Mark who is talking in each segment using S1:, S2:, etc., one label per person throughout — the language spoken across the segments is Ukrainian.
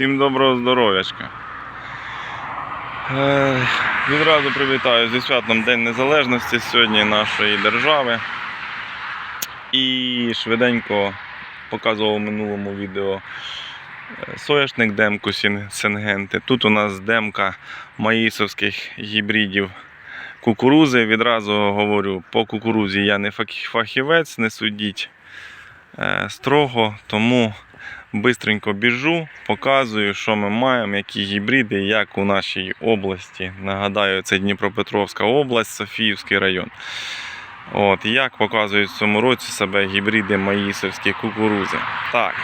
S1: Всім доброго здоров'ячка. Відразу привітаю зі святом День Незалежності сьогодні нашої держави. І швиденько показував в минулому відео е, соняшник демку Сенгенти. Тут у нас демка маїсовських гібридів кукурузи. Відразу говорю, по кукурузі я не фахівець, не судіть е, строго, тому бистренько біжу, показую, що ми маємо, які гібриди, як у нашій області. Нагадаю, це Дніпропетровська область, Софіївський район. От, як показують в цьому році себе гібриди маїсовські кукурузи. Так.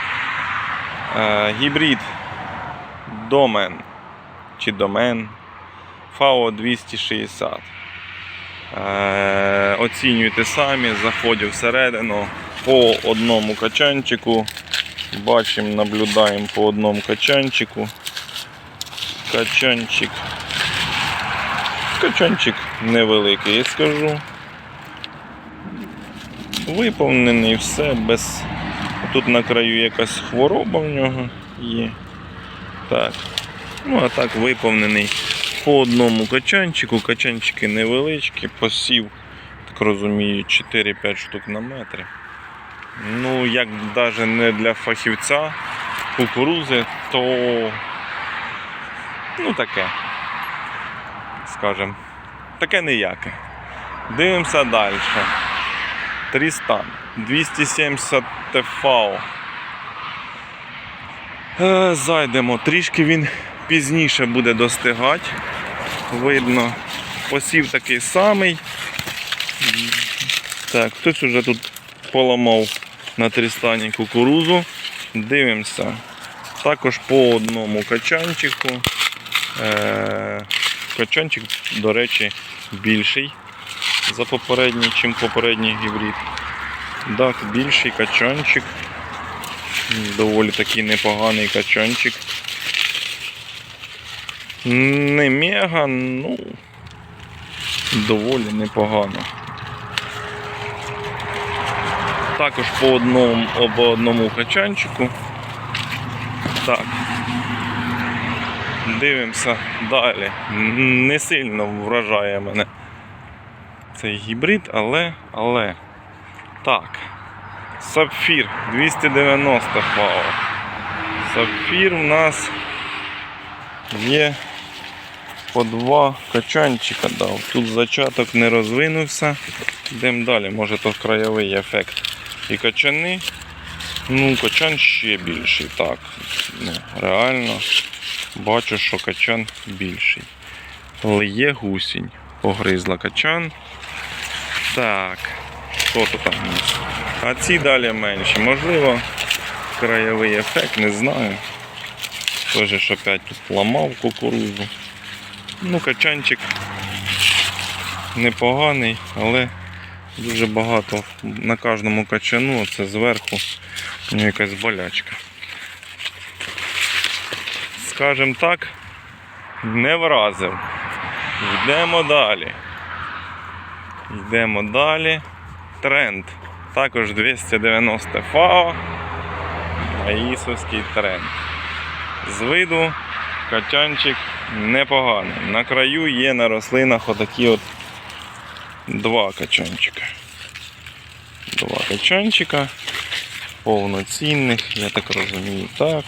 S1: Е, гібрид Домен чи Домен ФАО 260. Е, оцінюйте самі, заходжу всередину по одному качанчику. Бачимо, наблюдаємо по одному качанчику. Качанчик. Качанчик невеликий, я скажу. Виповнений все без. Тут на краю якась хвороба в нього є. Так. Ну, а так виповнений по одному качанчику. Качанчики невеличкі, посів, так розумію, 4-5 штук на метр. Ну, як навіть не для фахівця кукурузи, то ну таке. Скажем, таке ніяке. Дивимося далі. Трістан. 270 ТФАО. Е, Зайдемо. Трішки він пізніше буде достигати. Видно, посів такий самий. Так, хтось уже тут поламав на Трістані кукурузу. Дивимося. Також по одному качанчику. Е, Качанчик, до речі, більший за попередній, чим попередній гібрид. Так, більший качанчик. Доволі такий непоганий качанчик. Не мега, ну доволі непогано. Також по одному, по одному качанчику. Так. Дивимося далі. Не сильно вражає мене цей гібрид, але, але. Так. Сапфір 290 фау. Сапфір у нас є по два качанчика дав. Тут зачаток не розвинувся. Йдемо далі, може то краєвий ефект. І качани. Ну, качан ще більший. Так. Ну, реально бачу, що качан більший. Але є гусінь. Погризла качан. Так. Що тут там? А ці далі менші. Можливо, краєвий ефект, не знаю. Теж ж опять тут ламав кукурузу. Ну, качанчик непоганий, але дуже багато на кожному качану, це зверху якась болячка. Скажем так, не вразив. Йдемо далі. Йдемо далі. Тренд. Також 290 ФАО. Аїсовський тренд. З виду качанчик непоганий. На краю є на рослинах отакі от два качанчика. Два качанчика. Повноцінних, я так розумію, так.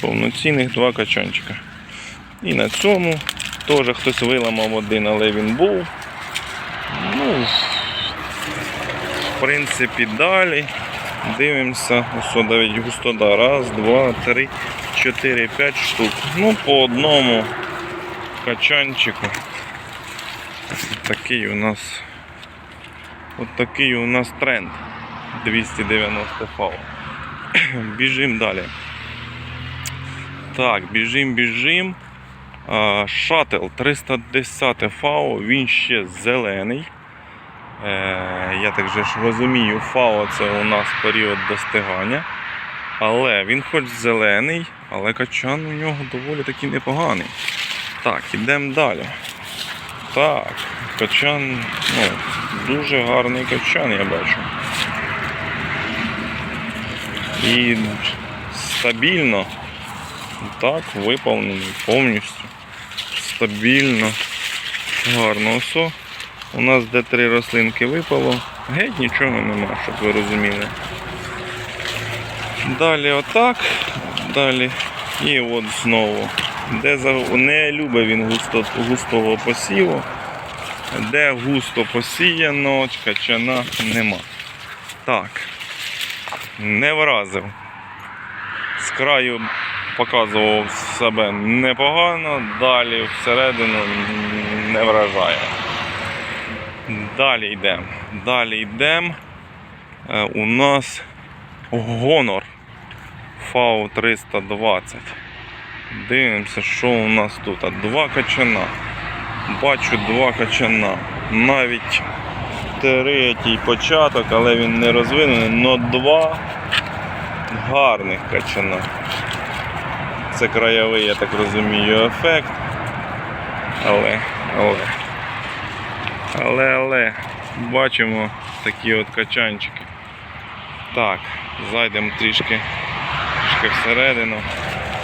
S1: Повноцінних два качанчика. І на цьому теж хтось виламав один, але він був. Ну, в принципі, далі. Дивимося, ось навіть густота. Раз, два, три, чотири, п'ять штук. Ну, по одному качанчику. Такий у нас. От такий у нас тренд. 290 фау. Біжимо далі. Так, біжим, біжим. А, 310 фау, він ще зелений. Е, я так же ж розумію, фао це у нас період достигання. Але він хоч зелений, але качан у нього доволі таки непоганий. Так, ідемо далі. Так, качан, ну, дуже гарний качан, я бачу. І стабільно Так, виповнений повністю. Стабільно. Гарно. Ось у нас де три рослинки випало. Геть нічого нема, щоб ви розуміли. Далі отак. Далі. І от знову. Де за... Не любить він густо... густого посіву. Де густо посіяно, качана нема. Так. Не вразив. З краю показував себе непогано, далі всередину не вражає. Далі йдемо. Далі йдемо. Е, У нас гонор FAO 320. Дивимося, що у нас тут. Два качана. Бачу два качана. Навіть третій початок, але він не розвинений, але два гарних качана. Це краєвий, я так розумію, ефект. Але, але. Але, але, бачимо такі от качанчики. Так, зайдемо трішки, трішки всередину.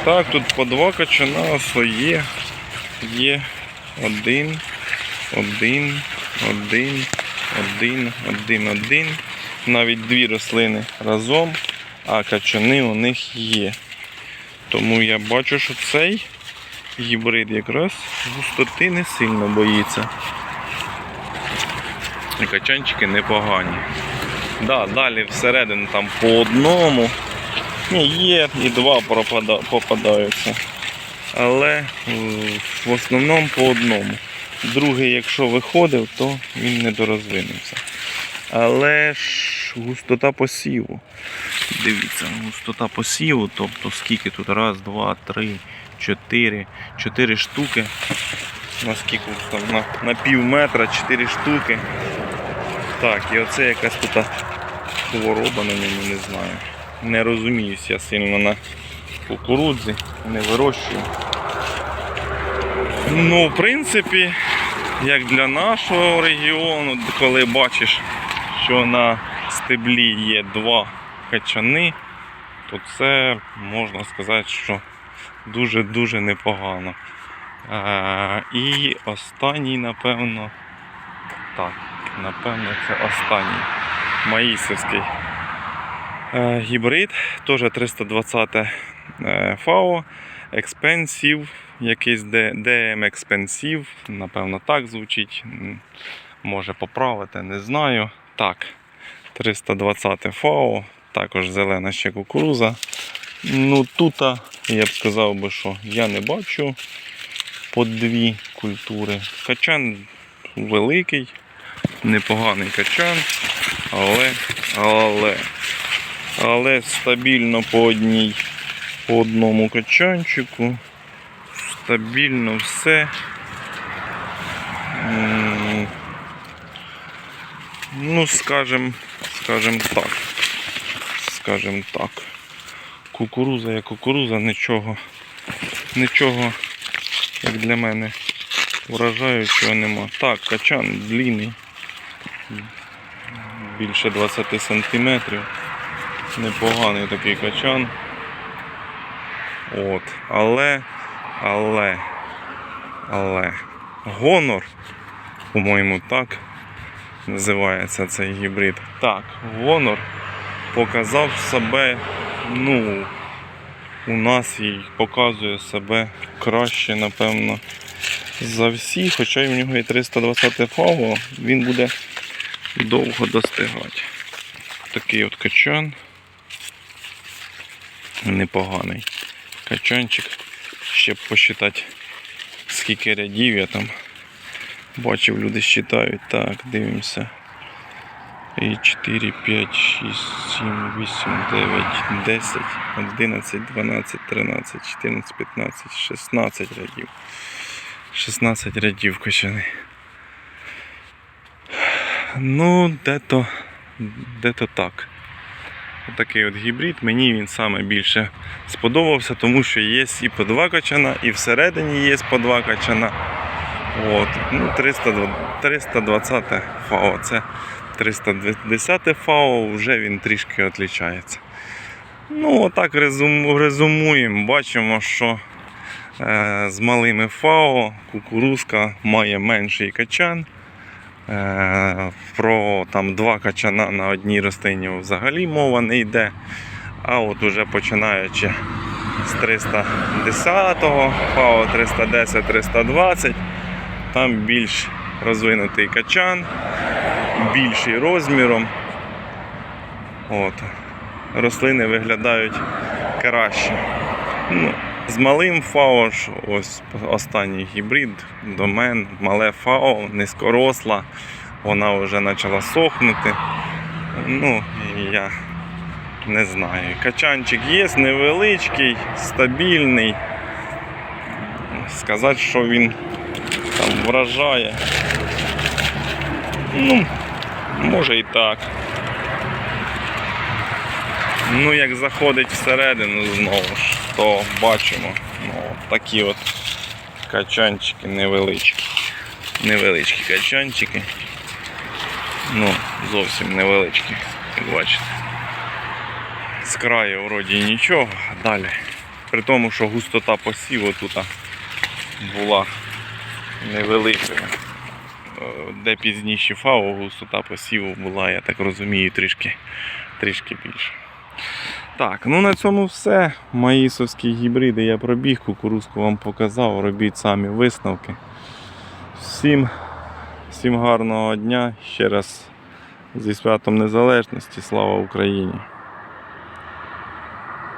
S1: Так, тут по два качана є. Є один, один, один, один, один, один. Навіть дві рослини разом, а качани у них є. Тому я бачу, що цей гібрид якраз густоти не сильно боїться. І качанчики непогані. Да, далі всередину там по одному. Є і два попадаються. Але е, в основному по одному. Другий, якщо виходив, то він не дорозвинувся. Але ж густота посіву. Дивіться, густота посіву, тобто скільки тут? Раз, два, три, чотири. Чотири штуки. На скільки там? На, на пів метра, чотири штуки. Так, і оце якась тут хвороба на ньому, не знаю. Не розуміюсь я сильно на кукурудзі, не вирощую. Ну, в принципі, як для нашого регіону, коли бачиш, що на стеблі є два качани, то це можна сказати, що дуже-дуже непогано. Е, і останній, напевно, так, напевно, це останній маїсовський гібрид, теж 320 е, FAO, Expensive, якийсь DM Expensive, напевно, так звучить. Може поправити, не знаю. Так, 320 FAO, також зелена ще кукуруза. Ну тут я б сказав би, що я не бачу по дві культури. Качан великий, непоганий качан, але, але, але стабільно по одній, по одному качанчику. Стабільно все. Ну, скажем, скажем так. Скажем так. Кукуруза як кукуруза, нічого, нічого, як для мене, вражаючого нема. Так, качан длинний, більше 20 сантиметрів. Непоганий такий качан. От. Але, але, але, гонор, по-моєму, так називається цей гібрид. Так, гонор показав себе, ну, у нас і показує себе краще, напевно, за всі, хоча й в нього і 320 фаво, він буде довго достигати. Такий от качан. Непоганий качанчик. Ще б посчитати, скільки рядів я там бачив, люди считають. Так, дивимося. І 4, 5, 6, 7, 8, 9, 10, 11, 12, 13, 14, 15, 16 рядів. 16 рядів качани. Ну, де-то, де-то так. Отакий от гібрид. Мені він саме більше сподобався, тому що є і по два качана, і всередині є по два качана. От. Ну, 300, 320 ФАО. Це 310 ФАО, вже він трішки відрізняється. Ну, отак резум, резумуємо. Бачимо, що е, з малими ФАО кукурузка має менший качан. Е, про там, два качана на одній рослині взагалі мова не йде. А от уже починаючи з 310-го, ФАО 310-320, там більш розвинутий качан, більший розміром. От. Рослини виглядають краще. Ну, з малим ФАО ж ось останній гібрид, домен, мале ФАО, низькоросла, вона вже почала сохнути. Ну, я не знаю. Качанчик є, невеличкий, стабільний. Сказати, що він там вражає. Ну, може і так. Ну, як заходить всередину знову ж, то бачимо ну, такі от качанчики невеличкі. Невеличкі качанчики. Ну, зовсім невеличкі, як бачите. З краю вроді нічого, далі. При тому, що густота посіву тут була невеликою. Де пізніші фау, густота посіву була, я так розумію, трішки, трішки більше. Так, ну на цьому все. Маїсовські гібриди я пробіг, кукурузку вам показав, робіть самі висновки. Всім, всім гарного дня. Ще раз зі святом Незалежності. Слава Україні!